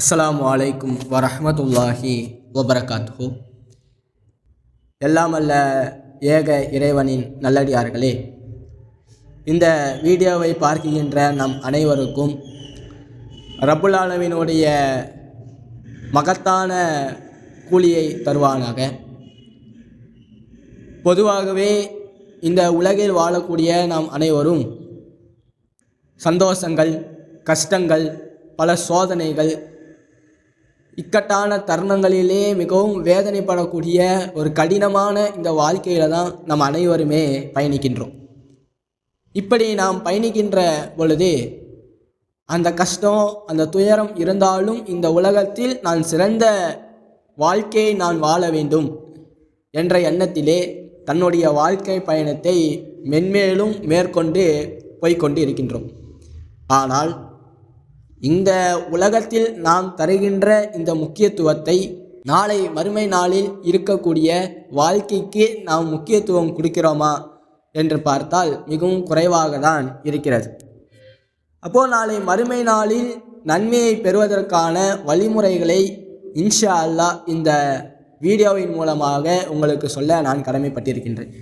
அஸ்ஸலாமு அலைக்கும் வரஹ்மத்துல்லாஹி வபரகாத்துஹு. எல்லாம் அல்ல ஏக இறைவனின் நல்லடியார்களே. இந்த வீடியோவை பார்க்கின்ற நம் அனைவருக்கும் ரப்புல் மகத்தான கூலியை தருவானாக. பொதுவாகவே இந்த உலகில் வாழக்கூடிய நாம் அனைவரும் சந்தோஷங்கள் கஷ்டங்கள் பல சோதனைகள் இக்கட்டான தருணங்களிலே மிகவும் வேதனைப்படக்கூடிய ஒரு கடினமான இந்த வாழ்க்கையில் தான் நம் அனைவருமே பயணிக்கின்றோம். இப்படி நாம் பயணிக்கின்ற பொழுது அந்த கஷ்டம் அந்த துயரம் இருந்தாலும் இந்த உலகத்தில் நான் சிறந்த வாழ்க்கையை நான் வாழ வேண்டும் என்ற எண்ணத்திலே தன்னுடைய வாழ்க்கை பயணத்தை மென்மேலும் மேற்கொண்டு போய்க்கொண்டு இருக்கின்றோம் ஆனால் இந்த உலகத்தில் நாம் தருகின்ற இந்த முக்கியத்துவத்தை நாளை மறுமை நாளில் இருக்கக்கூடிய வாழ்க்கைக்கு நாம் முக்கியத்துவம் கொடுக்கிறோமா என்று பார்த்தால் மிகவும் குறைவாக தான் இருக்கிறது. அப்போது நாளை மறுமை நாளில் நன்மையை பெறுவதற்கான வழிமுறைகளை இன்ஷா அல்லாஹ் இந்த வீடியோவின் மூலமாக உங்களுக்கு சொல்ல நான் கடமைப்பட்டிருக்கின்றேன்.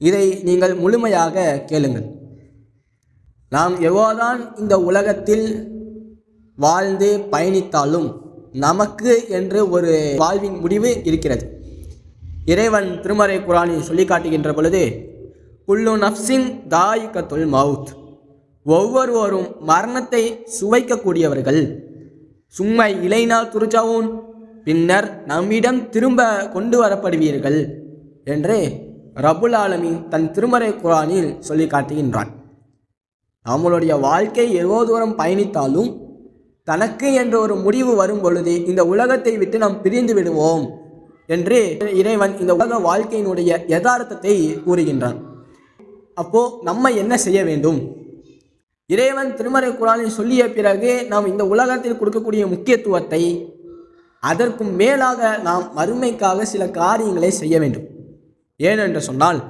இதை நீங்கள் முழுமையாக கேளுங்கள். நாம் எவ்வளோதான் இந்த உலகத்தில் வாழ்ந்து பயணித்தாலும் நமக்கு என்று ஒரு வாழ்வின் முடிவு இருக்கிறது. இறைவன் திருமறை குரானில் சொல்லி காட்டுகின்ற பொழுது குல்லு நப்சின் தாயிகத்துல் மவுத். ஒவ்வொருவரும் மரணத்தை சுவைக்கக்கூடியவர்கள். சும்மை இலைனா துருஜாவும் பின்னர் நம்மிடம் திரும்ப கொண்டு வரப்படுவீர்கள் என்று ரபுல் ஆலமின் தன் திருமறை குரானில் சொல்லி காட்டுகின்றான் நம்மளுடைய வாழ்க்கை எவ்வளோ தூரம் பயணித்தாலும் தனக்கு என்ற ஒரு முடிவு வரும் பொழுது இந்த உலகத்தை விட்டு நாம் பிரிந்து விடுவோம் என்று இறைவன் இந்த உலக வாழ்க்கையினுடைய யதார்த்தத்தை கூறுகின்றான். அப்போ நம்ம என்ன செய்ய வேண்டும்? இறைவன் திருமறை குரானை சொல்லிய பிறகு நாம் இந்த உலகத்தில் கொடுக்கக்கூடிய முக்கியத்துவத்தை அதற்கும் மேலாக நாம் மறுமைக்காக சில காரியங்களை செய்ய வேண்டும். ஏனென்று சொன்னால்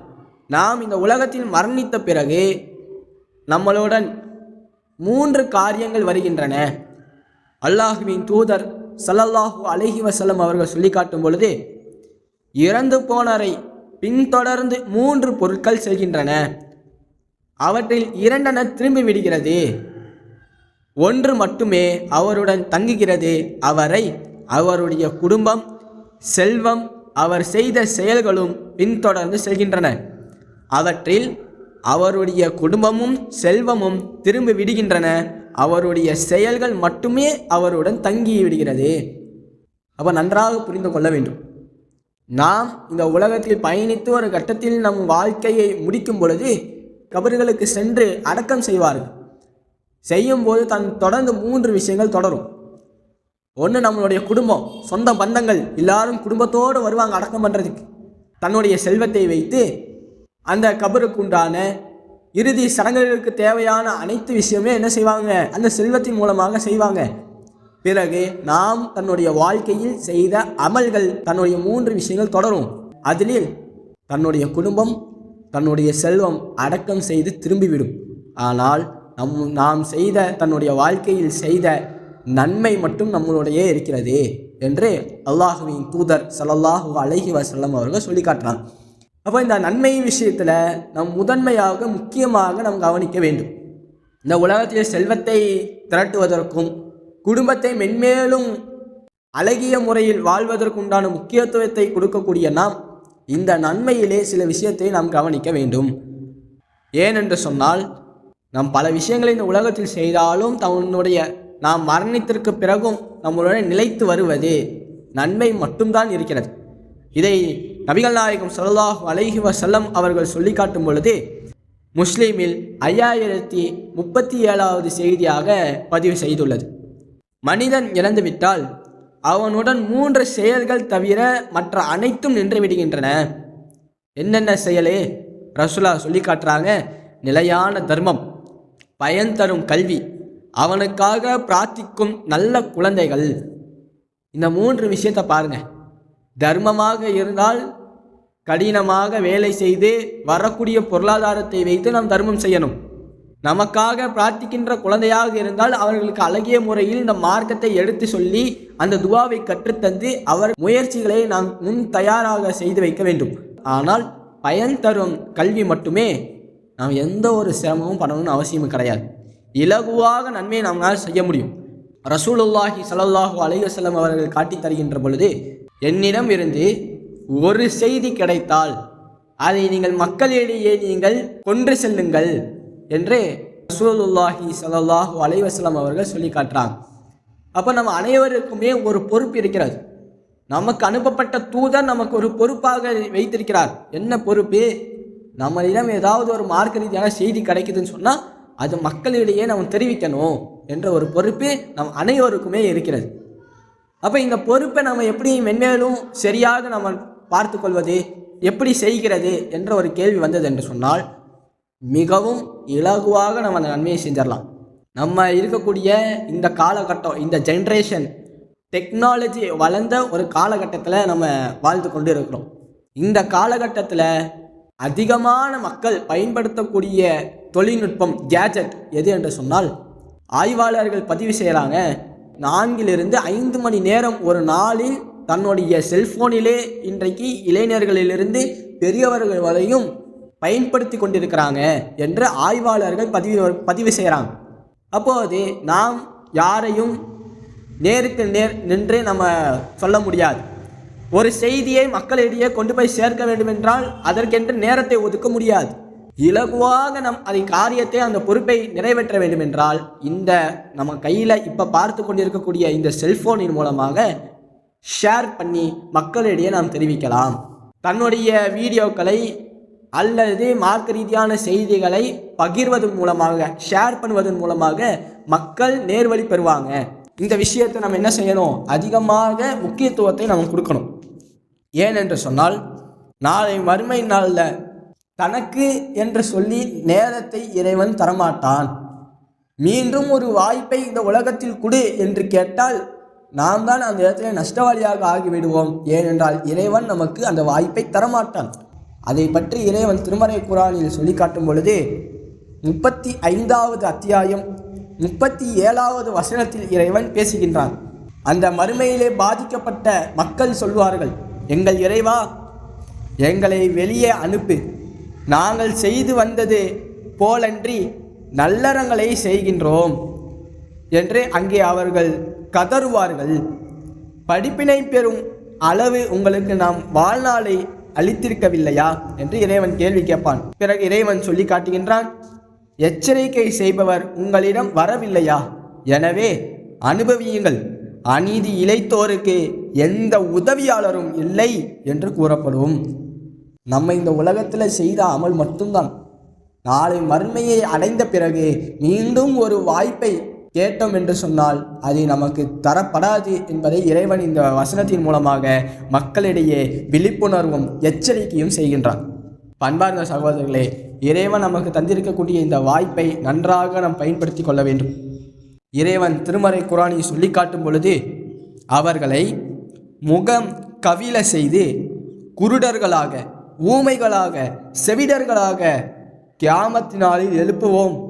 நாம் இந்த உலகத்தில் மரணித்த பிறகு நம்மளுடன் மூன்று காரியங்கள் வருகின்றன. அல்லாஹுவின் தூதர் சல்லல்லாஹு அலஹி வசலம் அவர்கள் சொல்லி காட்டும் பொழுது இறந்து போனரை பின்தொடர்ந்து மூன்று பொருட்கள் செல்கின்றன. அவற்றில் இரண்டென திரும்பி விடுகிறது. ஒன்று மட்டுமே அவருடன் தங்குகிறது. அவரை அவருடைய குடும்பம் செல்வம் அவர் செய்த செயல்களும் பின்தொடர்ந்து செல்கின்றன. அவற்றில் அவருடைய குடும்பமும் செல்வமும் திரும்பி விடுகின்றன. அவருடைய செயல்கள் மட்டுமே அவருடன் தங்கி விடுகிறது அப்போ நன்றாக புரிந்து கொள்ள வேண்டும். நாம் இந்த உலகத்தில் பயணித்து ஒரு கட்டத்தில் நம் வாழ்க்கையை முடிக்கும் பொழுது கபர்களுக்கு சென்று அடக்கம் செய்வார்கள். செய்யும்போது தன் தொடர்ந்து மூன்று விஷயங்கள் தொடரும். ஒன்று நம்மளுடைய குடும்பம் சொந்த பந்தங்கள் எல்லாரும் குடும்பத்தோடு வருவாங்க அடக்கம் பண்ணுறதுக்கு தன்னுடைய செல்வத்தை வைத்து அந்த கபருக்கு உண்டான இறுதி சடங்குகளுக்கு தேவையான அனைத்து விஷயமே என்ன செய்வாங்க? அந்த செல்வத்தின் மூலமாக செய்வாங்க. பிறகு நாம் தன்னுடைய வாழ்க்கையில் செய்த அமல்கள் தன்னுடைய மூன்று விஷயங்கள் தொடரும். அதில் தன்னுடைய குடும்பம் தன்னுடைய செல்வம் அடக்கம் செய்து திரும்பிவிடும். ஆனால் நம் நாம் செய்த தன்னுடைய வாழ்க்கையில் செய்த நன்மை மட்டும் நம்மளுடைய இருக்கிறது என்று அல்லாஹுவின் தூதர் சல்லல்லாஹு அலஹி வசல்லம் அவர்கள் சொல்லி காட்டுறாங்க அப்போ இந்த நன்மை விஷயத்தில் நம் முதன்மையாக முக்கியமாக நாம் கவனிக்க வேண்டும். இந்த உலகத்தில் செல்வத்தை திரட்டுவதற்கும் குடும்பத்தை மென்மேலும் அழகிய முறையில் வாழ்வதற்குண்டான முக்கியத்துவத்தை கொடுக்கக்கூடிய நாம் இந்த நன்மையிலே சில விஷயத்தை நாம் கவனிக்க வேண்டும். ஏனென்று சொன்னால் நாம் பல விஷயங்களை இந்த உலகத்தில் செய்தாலும் தன்னுடைய நாம் மரணித்திற்கு பிறகும் நம்மளுடைய நிலைத்து வருவது நன்மை மட்டும்தான் இருக்கிறது. இதை நபிகள் நாயகம் சல்லாஹ் அலைஹி வசல்லம் அவர்கள் சொல்லி காட்டும் பொழுது முஸ்லீமில் ஐயாயிரத்தி முப்பத்தி ஏழாவது செய்தியாக பதிவு செய்துள்ளது. மனிதன் இறந்துவிட்டால் அவனுடன் மூன்று செயல்கள் தவிர மற்ற அனைத்தும் நின்று விடுகின்றன. என்னென்ன செயலே? ரசுலா சொல்லி காட்டுறாங்க நிலையான தர்மம் பயன் தரும் கல்வி அவனுக்காக பிரார்த்திக்கும் நல்ல குழந்தைகள். இந்த மூன்று விஷயத்தை பாருங்கள் தர்மமாக இருந்தால் கடினமாக வேலை செய்து வரக்கூடிய பொருளாதாரத்தை வைத்து நாம் தர்மம் செய்யணும். நமக்காக பிரார்த்திக்கின்ற குழந்தையாக இருந்தால் அவர்களுக்கு அழகிய முறையில் இந்த மார்க்கத்தை எடுத்து சொல்லி அந்த துவாவை கற்றுத்தந்து அவர் முயற்சிகளை நாம் முன் தயாராக செய்து வைக்க வேண்டும். ஆனால் பயன் தரும் கல்வி மட்டுமே நாம் எந்த ஒரு சிரமமும் பண்ணணும்னு அவசியமும் கிடையாது. இலகுவாக நன்மையை நம்மளால் செய்ய முடியும். ரசூலுல்லாஹி சலல்லாஹூ அலைஹி அவர்கள் காட்டித் தருகின்ற பொழுது என்னிடம் இருந்து ஒரு செய்தி கிடைத்தால் அதை நீங்கள் மக்களிடையே நீங்கள் கொன்று செல்லுங்கள் என்று ரசூலுல்லாஹி ஸல்லல்லாஹு அலைவாஸ்லாம் அவர்கள் சொல்லி காட்டுறாங்க. அப்போ நம்ம அனைவருக்குமே ஒரு பொறுப்பு இருக்கிறது. நமக்கு அனுப்பப்பட்ட தூதர் நமக்கு ஒரு பொறுப்பாக வைத்திருக்கிறார். என்ன பொறுப்பு? நம்மளிடம் ஏதாவது ஒரு மார்க்க ரீதியான செய்தி கிடைக்குதுன்னு சொன்னால் அது மக்களிடையே நம்ம தெரிவிக்கணும் என்ற ஒரு பொறுப்பு நம் அனைவருக்குமே இருக்கிறது. அப்போ இந்த பொறுப்பை நம்ம எப்படி மென்மேலும் சரியாக நம்ம பார்த்து கொள்வது எப்படி செய்கிறது என்ற ஒரு கேள்வி வந்தது என்று சொன்னால் மிகவும் இலகுவாக நம்ம அந்த நன்மையை செஞ்சிடலாம். நம்ம இருக்கக்கூடிய இந்த காலகட்டம் இந்த ஜென்ரேஷன் டெக்னாலஜி வளர்ந்த ஒரு காலகட்டத்தில் நம்ம வாழ்ந்து கொண்டு இருக்கிறோம் இந்த காலகட்டத்தில் அதிகமான மக்கள் பயன்படுத்தக்கூடிய தொழில்நுட்பம் கேஜெட் எது என்று சொன்னால் ஆய்வாளர்கள் பதிவு செய்கிறாங்க நான்கிலிருந்து ஐந்து மணி நேரம் ஒரு நாளில் தன்னுடைய செல்போனிலே இன்றைக்கு இளைஞர்களிலிருந்து பெரியவர்கள் வரையும் பயன்படுத்தி கொண்டிருக்கிறாங்க என்று ஆய்வாளர்கள் பதிவு பதிவு செய்கிறாங்க. அப்போது நாம் யாரையும் நேருக்கு நேர் நின்று நம்ம சொல்ல முடியாது. ஒரு செய்தியை மக்களிடையே கொண்டு போய் சேர்க்க வேண்டுமென்றால் அதற்கென்று நேரத்தை ஒதுக்க முடியாது. இலகுவாக நம் அதை காரியத்தை அந்த பொறுப்பை நிறைவேற்ற வேண்டுமென்றால் இந்த நம்ம கையில் இப்போ பார்த்து கொண்டிருக்கக்கூடிய இந்த செல்ஃபோனின் மூலமாக ஷேர் பண்ணி மக்களிடையே நாம் தெரிவிக்கலாம். தன்னுடைய வீடியோக்களை அல்லது மார்க்க ரீதியான செய்திகளை பகிர்வதன் மூலமாக ஷேர் பண்ணுவதன் மூலமாக மக்கள் நேர்வழி பெறுவாங்க. இந்த விஷயத்தை நம்ம என்ன செய்யணும்? அதிகமாக முக்கியத்துவத்தை நம்ம கொடுக்கணும். ஏனென்று சொன்னால் நாளை மறுமை நாளில் தனக்கு என்று சொல்லி நேரத்தை இறைவன் தரமாட்டான். மீண்டும் ஒரு வாய்ப்பை இந்த உலகத்தில் கொடு என்று கேட்டால் நாம் தான் அந்த இடத்துல நஷ்டவாளியாக ஆகிவிடுவோம். ஏனென்றால் இறைவன் நமக்கு அந்த வாய்ப்பை தரமாட்டான். அதை பற்றி இறைவன் திருமறை குரானில் சொல்லி காட்டும் பொழுது முப்பத்தி ஐந்தாவது அத்தியாயம் முப்பத்தி ஏழாவது வசனத்தில் இறைவன் பேசுகின்றான். அந்த மறுமையிலே பாதிக்கப்பட்ட மக்கள் சொல்வார்கள் எங்கள் இறைவா எங்களை வெளியே அனுப்பு. நாங்கள் செய்து வந்தது போலன்றி நல்லறங்களை செய்கின்றோம் என்று அங்கே அவர்கள் கதறுவார்கள். படிப்பினை பெறும் அளவு உங்களுக்கு நாம் வாழ்நாளை அளித்திருக்கவில்லையா? என்று இறைவன் கேள்வி கேட்பான். பிறகு இறைவன் சொல்லி காட்டுகின்றான் எச்சரிக்கை செய்பவர் உங்களிடம் வரவில்லையா? எனவே அனுபவியுங்கள். அநீதி இழைத்தோருக்கு எந்த உதவியாளரும் இல்லை என்று கூறப்படும். நம்ம இந்த உலகத்தில் செய்த அமல் மட்டும்தான். நாளை மறுமையை அடைந்த பிறகு மீண்டும் ஒரு வாய்ப்பை கேட்டோம் என்று சொன்னால் அது நமக்கு தரப்படாது என்பதை இறைவன் இந்த வசனத்தின் மூலமாக மக்களிடையே விழிப்புணர்வும் எச்சரிக்கையும் செய்கின்றான். பண்பார்ந்த சகோதரர்களே இறைவன் நமக்கு தந்திருக்கக்கூடிய இந்த வாய்ப்பை நன்றாக நாம் பயன்படுத்தி கொள்ள வேண்டும். இறைவன் திருமறை குரானை சொல்லி காட்டும் பொழுது அவர்களை முகம் கவில செய்து குருடர்களாக ஊமைகளாக செவிடர்களாக கியாமத்தினாலில் எழுப்புவோம்.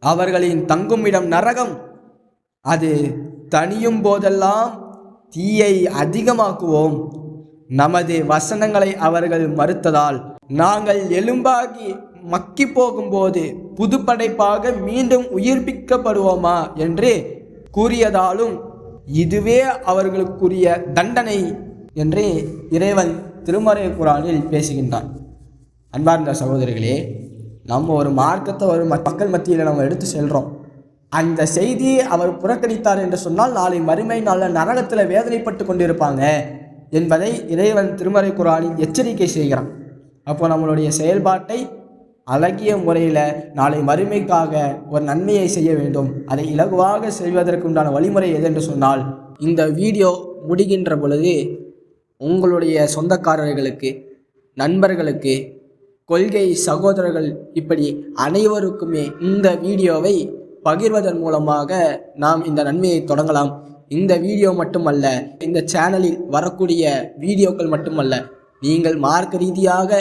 அவர்களின் தங்குமிடம் நரகம் அது தனியும் போதெல்லாம் தீயை அதிகமாக்குவோம். நமது வசனங்களை அவர்கள் மறுத்ததால் நாங்கள் எலும்பாகி மக்கி போகும்போது புதுப்படைப்பாக மீண்டும் உயிர்ப்பிக்கப்படுவோமா என்று கூறியதாலும் இதுவே அவர்களுக்குரிய தண்டனை என்று இறைவன் திருமறை குரானில் பேசுகின்றான் அன்பார்ந்த சகோதரிகளே நம்ம ஒரு மார்க்கத்தை ஒரு மக்கள் மத்தியில் நம்ம எடுத்து செல்கிறோம் அந்த செய்தியை அவர் புறக்கணித்தார் என்று சொன்னால் நாளை மறுமை நாளில் நரகத்தில் வேதனைப்பட்டு கொண்டிருப்பாங்க என்பதை இறைவன் திருமறை குரானில் எச்சரிக்கை செய்கிறான். அப்போ நம்மளுடைய செயல்பாட்டை அழகிய முறையில் நாளை மறுமைக்காக ஒரு நன்மையை செய்ய வேண்டும். அதை இலகுவாக செய்வதற்குண்டான வழிமுறை எது என்று சொன்னால் இந்த வீடியோ முடிகின்ற பொழுது உங்களுடைய சொந்தக்காரர்களுக்கு நண்பர்களுக்கு கொள்கை சகோதரர்கள் இப்படி அனைவருக்குமே இந்த வீடியோவை பகிர்வதன் மூலமாக நாம் இந்த நன்மையை தொடங்கலாம். இந்த வீடியோ மட்டுமல்ல இந்த சேனலில் வரக்கூடிய வீடியோக்கள் மட்டுமல்ல நீங்கள் மார்க்க ரீதியாக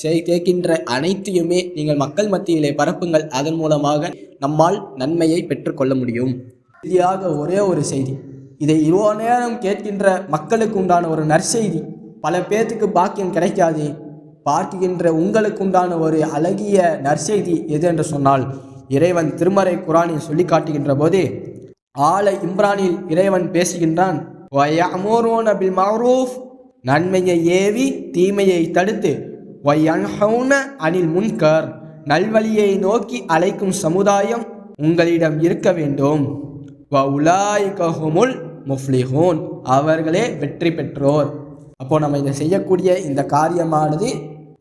செய் கேட்கின்ற அனைத்தையுமே நீங்கள் மக்கள் மத்தியிலே பரப்புங்கள். அதன் மூலமாக நம்மால் நன்மையை பெற்றுக்கொள்ள முடியும். இறுதியாக ஒரே ஒரு செய்தி. இதை இவ்வளோ நேரம் கேட்கின்ற மக்களுக்கு உண்டான ஒரு நற்செய்தி. பல பேர்த்துக்கு பாக்கியம் கிடைக்காது. பார்க்கின்ற உங்களுக்கு உண்டான ஒரு அழகிய நற்செய்தி எது என்று சொன்னால் இறைவன் திருமறை குரானில் சொல்லி காட்டுகின்ற போது ஆலை இம்ரானில் இறைவன் பேசுகின்றான் "வயஅமுரூன பில் நன்மையை ஏவி தீமையை தடுத்து வயன்ஹவுன அனில் முன்கர். நல்வழியை நோக்கி அழைக்கும் சமுதாயம் உங்களிடம் இருக்க வேண்டும். வ உலாய் கஹுமுல் முஃப்லிஹூன் அவர்களே வெற்றி பெற்றோர். அப்போ நம்ம இதை செய்யக்கூடிய இந்த காரியமானது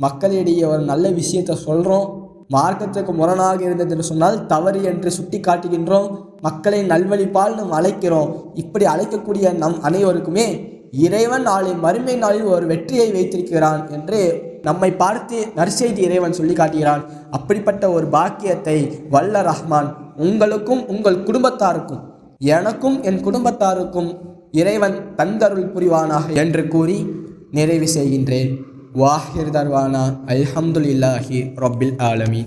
மக்களிடையே ஒரு நல்ல விஷயத்தை சொல்கிறோம் மார்க்கத்துக்கு முரணாக இருந்தது என்று சொன்னால் தவறு என்று சுட்டி காட்டுகின்றோம் மக்களை நல்வழிப்பால் நாம் அழைக்கிறோம். இப்படி அழைக்கக்கூடிய நம் அனைவருக்குமே இறைவன் நாளை மறுமை நாளில் ஒரு வெற்றியை வைத்திருக்கிறான் என்று நம்மை பார்த்து நற்செய்தி இறைவன் சொல்லி காட்டுகிறான். அப்படிப்பட்ட ஒரு பாக்கியத்தை வல்ல ரஹ்மான் உங்களுக்கும் உங்கள் குடும்பத்தாருக்கும் எனக்கும் என் குடும்பத்தாருக்கும் இறைவன் தந்தருள் புரிவானாக என்று கூறி நிறைவு செய்கின்றேன். வாஹிர் தர்வானா அல்ஹம்துலில்லாஹி ரொபில் ஆலமி